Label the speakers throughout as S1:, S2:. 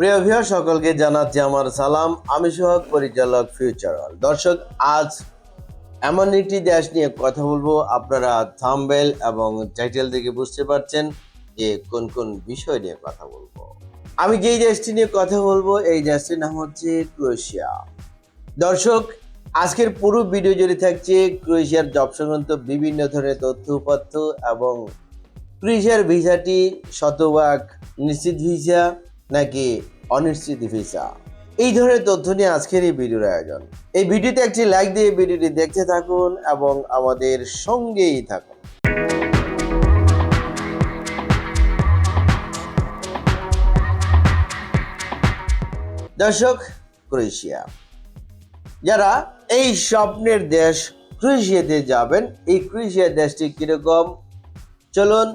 S1: প্রিয় ভিউয়ার, সকলকে জানাচ্ছি আমার সালাম। আমি সোহাগ, পরিচালক ফিউচার। দর্শক, আজ এমন একটি দেশ নিয়ে কথা বলব। আপনারা থাম্বেল এবং টাইটেল থেকে বুঝতে পারছেন যে কোন কোন বিষয় নিয়ে কথা বলব। আমি যেই দেশটি নিয়ে কথা বলব, এই দেশটির নাম হচ্ছে ক্রোয়েশিয়া। দর্শক, আজকের পুরো ভিডিও জুড়ে থাকছে ক্রোয়েশিয়ার জব সংক্রান্ত বিভিন্ন ধরনের তথ্য উপাত্য এবং ক্রোয়েশিয়ার ভিসাটি শতভাগ নিশ্চিত ভিসা। নাকি অনিশ্চিত ভিসা? এই ধরনের তথ্য নিয়ে আজকের এই ভিডিওর আয়োজন। এই ভিডিওতে একটি লাইক দিয়ে ভিডিওটি দেখতে থাকুন এবং আমাদের সঙ্গেই থাকুন। দর্শক, ক্রোয়েশিয়া। যারা এই স্বপ্নের দেশ ক্রোয়েশিয়াতে যাবেন, এই ক্রোয়েশিয়া দেশটি কীরকম? চলুন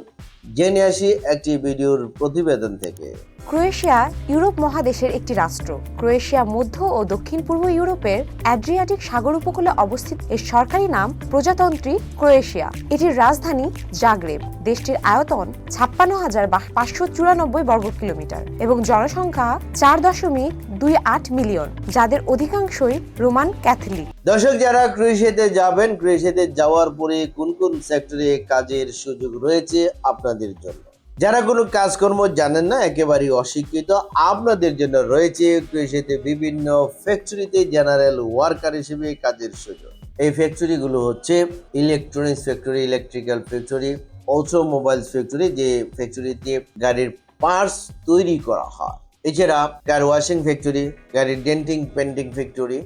S1: জেনে আসি একটি ভিডিওর প্রতিবেদন থেকে।
S2: ক্রোয়েশিয়া ইউরোপ মহাদেশের একটি রাষ্ট্র। ক্রোয়েশিয়া মধ্য ও দক্ষিণ পূর্ব ইউরোপের অ্যাড্রিয়াটিক সাগর উপকূলে অবস্থিত এর সরকারি নাম প্রজাতন্ত্রী ক্রোয়েশিয়া। এটির রাজধানী জাগরেব। দেশটির আয়তন ছাপ্পান্ন হাজার পাঁচশো চুরানব্বই বর্গ কিলোমিটার এবং জনসংখ্যা চার দশমিক দুই আট মিলিয়ন, যাদের অধিকাংশই রোমান ক্যাথলিক।
S1: দর্শক, যারা ক্রোয়েশিয়াতে যাবেন, ক্রোয়েশিয়াতে যাওয়ার পরে কোন কোন সেক্টরে কাজের সুযোগ রয়েছে আপনাদের জন্য? যারা কোনো কাজকর্ম জানেন না, একেবারেই অশিক্ষিত, আপনাদের জন্য রয়েছে কৃষিতে বিভিন্ন ফ্যাক্টরিতে জেনারেল ওয়ার্কার হিসেবে কাজের সুযোগ। এই ফ্যাক্টরিগুলো হচ্ছে electronics factory electrical factory automobiles factory যে ফ্যাক্টরিতে গাড়ির পার্টস তৈরি করা হয়। এছাড়া কার ওয়াশিং ফ্যাক্টরি গাড়ির ডেন্টিং পেন্টিং ফ্যাক্টরি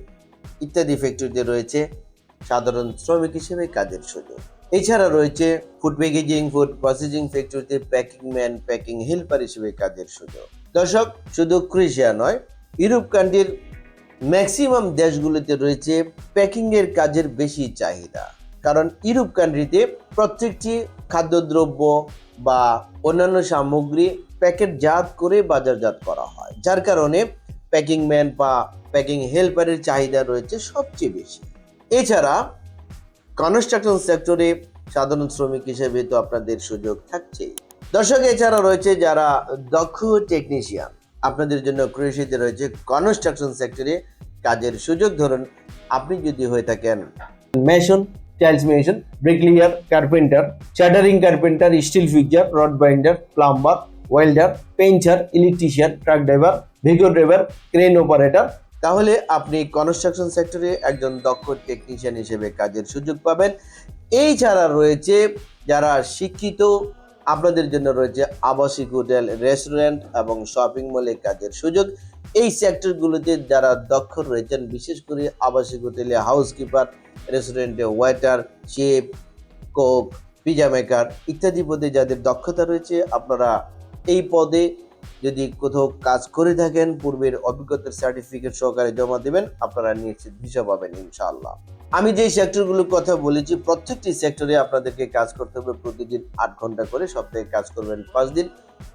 S1: ইত্যাদি ফ্যাক্টরিতে রয়েছে সাধারণ শ্রমিক হিসেবে কাজের সুযোগ। এছাড়া রয়েছে ফুড প্যাকেজিং ফুড প্রসেসিং ফ্যাক্টরিতে প্যাকিং ম্যান প্যাকিং হেল্পার হিসেবে কাজের সুযোগ। দর্শক, শুধু ক্রোয়েশিয়া নয়, ইউরোপ কান্ট্রির ম্যাক্সিমাম দেশগুলিতে রয়েছে প্যাকিং এর কাজের বেশি চাহিদা। কারণ ইউরোপ কান্ট্রিতে প্রত্যেকটি খাদ্যদ্রব্য বা অন্যান্য সামগ্রী প্যাকেটজাত করে বাজারজাত করা হয়, যার কারণে প্যাকিং ম্যান বা প্যাকিং হেল্পারের চাহিদা রয়েছে সবচেয়ে বেশি। এছাড়া কনস্ট্রাকশন সেক্টরে সাধারণ শ্রমিক হিসেবে তো আপনাদের সুযোগ থাকছে। দর্শক, এছাড়া রয়েছে যারা দক্ষ টেকনিশিয়ান আপনাদের জন্য ক্রোয়েশিয়াতে রয়েছে কনস্ট্রাকশন সেক্টরে কাজের সুযোগ। ধরুন, আপনি যদি হয়ে থাকেন mason tiles mason bricklayer carpenter shuttering carpenter steel fixer rod binder plumber welder পেঞ্চার electrician truck driver Vigo driver crane operator তাহলে আপনি কনস্ট্রাকশন সেক্টরে একজন দক্ষ টেকনিশিয়ান হিসেবে কাজের সুযোগ পাবেন। এই ছাড়া রয়েছে যারা শিক্ষিত, আপনাদের জন্য রয়েছে আবাসিক হোটেল রেস্টুরেন্ট এবং শপিং মলে কাজের সুযোগ। এই সেক্টরগুলোতে যারা দক্ষ রয়েছেন, বিশেষ করে আবাসিক হোটেলে হাউসকিপার রেস্টুরেন্টে waiter chef cook pizza maker ইত্যাদি পদে যাদের দক্ষতা রয়েছে, আপনারা এই পদে যদি কোথাও কাজ করে থাকেন, পূর্বের অভিজ্ঞতার সার্টিফিকেট সহকারে জমা দেবেন, আপনারা নিশ্চিত ভিসা পাবেন ইনশাআল্লাহ। আমি যে সেক্টরগুলোর কথা বলেছি, প্রত্যেকটি সেক্টরে আপনাদেরকে কাজ করতে হবে প্রতিদিন আট ঘণ্টা করে, সপ্তাহে কাজ করবেন পাঁচ দিন।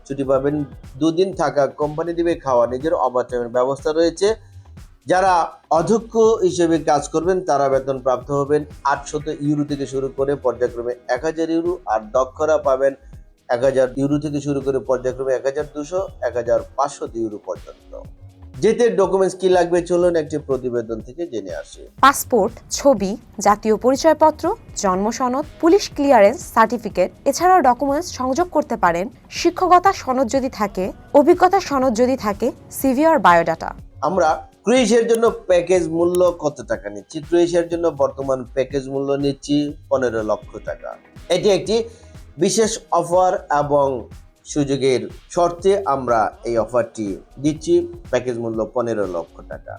S1: ছুটি পাবেন দুদিন, থাকা কোম্পানি দিবে, খাওয়া নিজের ওভারটাইমের ব্যবস্থা রয়েছে। যারা অধ্যক্ষ হিসেবে কাজ করবেন, তারা বেতন প্রাপ্ত হবেন আটশত ইউরো থেকে শুরু করে পর্যায়ক্রমে এক হাজার ইউরো, আর দক্ষরা পাবেন এক হাজার ইউরো থেকে শুরু করে পর্যায়ক্রমে এক হাজার দুশো এক হাজার পাঁচশো ইউরো পর্যন্ত। যেতে ডকুমেন্টস কি লাগবে চলুন একটি প্রতিবেদন থেকে জেনে আসি।
S2: পাসপোর্ট ছবি জাতীয় পরিচয়পত্র জন্ম সনদ পুলিশ ক্লিয়ারেন্স সার্টিফিকেট এছাড়াও ডকুমেন্টস সংযোগ করতে পারেন। শিক্ষকতা সনদ যদি থাকে অভিজ্ঞতা সনদ যদি থাকে সিভি আর বায়োডাটা
S1: আমরা ক্রোয়েশিয়ার জন্য প্যাকেজ মূল্য কত টাকা নিচ্ছি? ক্রোয়েশিয়ার জন্য বর্তমান প্যাকেজ মূল্য নিচ্ছি পনেরো লক্ষ টাকা। এটি একটি বিশেষ অফার এবং সুযোগের শর্তে আমরা এই অফারটি দিচ্ছি প্যাকেজ মূল্য পনেরো লক্ষ টাকা।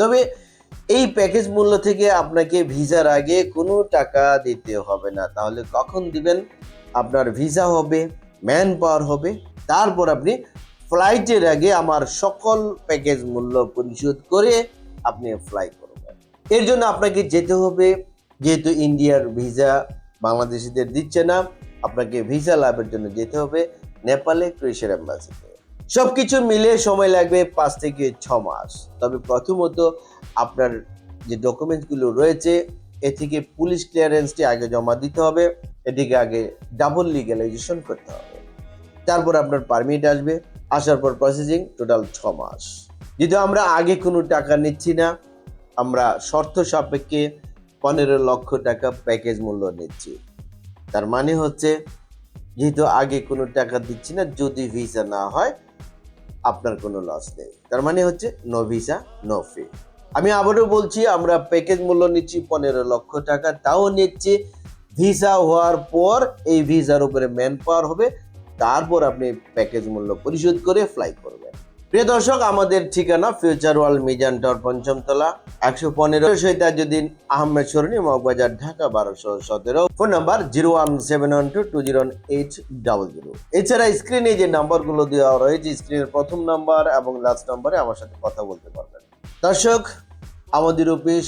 S1: তবে এই প্যাকেজ মূল্য থেকে আপনাকে ভিসার আগে কোনো টাকা দিতে হবে না। তাহলে কখন দিবেন? আপনার ভিসা হবে ম্যান পাওয়ার হবে, তারপর আপনি ফ্লাইটের আগে আমার সকল প্যাকেজ মূল্য পরিশোধ করে আপনি ফ্লাই করবেন। এর জন্য আপনাকে যেতে হবে, যেহেতু ইন্ডিয়ার ভিসা বাংলাদেশিদের দিচ্ছে না আপনাকে ভিসা লাভের জন্য যেতে হবে নেপালে ক্রোয়েশিয়ার এম্বাসিতে সবকিছু মিলে সময় লাগবে পাঁচ থেকে ছ মাস। তবে প্রথমত আপনার যে ডকুমেন্টসগুলো রয়েছে, এ থেকে পুলিশ ক্লিয়ারেন্সটি আগে জমা দিতে হবে, এটিকে আগে ডাবল লিগ্যালাইজেশন করতে হবে। তারপর আপনার পারমিট আসবে, আসার পর প্রসেসিং টোটাল ছ মাস। যেহেতু আমরা আগে কোনো টাকা নিচ্ছি না, আমরা শর্ত সাপেক্ষে পনেরো লক্ষ টাকা প্যাকেজ মূল্য নিচ্ছি। তার মানে হচ্ছে, যেহেতু আগে কোনো টাকা দিচ্ছি না, যদি ভিসা না হয়, আপনার কোনো লস নেই। তার মানে হচ্ছে নো ভিসা নো ফি আমি আবারও বলছি, আমরা প্যাকেজ মূল্য নিচ্ছি পনেরো লক্ষ টাকা, তাও নিচ্ছি। ভিসা হওয়ার পর এই ভিসার উপরে ম্যান পাওয়ার হবে, তারপর আপনি প্যাকেজ মূল্য পরিশোধ করে ফ্লাই করবেন। প্রিয় দর্শক, আমাদের ঠিকানা ফিউচার ওয়ার্ল্ড মিজান টাওয়ার পঞ্চমতলা, একশো পনেরো সৈতাজুদ্দিন আহমেদ সরণি, মগবাজার, ঢাকা, বারোশো সতেরো। Phone number zero one seven one two two zero eight double zero. এছাড়া স্ক্রিনে যে নাম্বারগুলো দেওয়া রয়েছে, স্ক্রিনের প্রথম নাম্বার এবং লাস্ট নাম্বারে আমার সাথে কথা বলতে পারবেন। দর্শক, আমাদের অফিস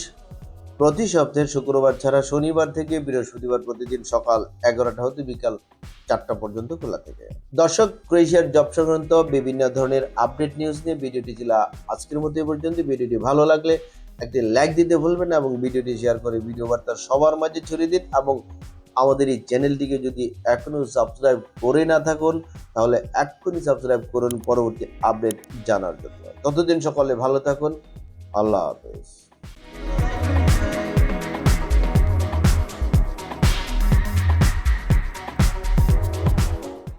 S1: প্রতি সপ্তাহে শুক্রবার ছাড়া শনিবার থেকে বৃহস্পতিবার প্রতিদিন সকাল এগারোটা হতে বিকাল চারটা পর্যন্ত খোলা থাকে। দর্শক, ক্রোয়েশিয়ার জব সংক্রান্ত বিভিন্ন ধরনের আপডেট নিউজ নিয়ে ভিডিওটি ছিল আজকের মতো পর্যন্ত। ভিডিওটি ভালো লাগলে একটি লাইক দিতে ভুলবেন না এবং ভিডিওটি শেয়ার করে ভিডিও বার্তা সবার মাঝে ছড়িয়ে দিন এবং আমাদের এই চ্যানেলটিকে যদি এখনও সাবস্ক্রাইব করে না থাকুন, তাহলে এক্ষুনি সাবস্ক্রাইব করুন পরবর্তী আপডেট জানার জন্য। ততদিন সকলে ভালো থাকুন। আল্লাহ হাফেজ।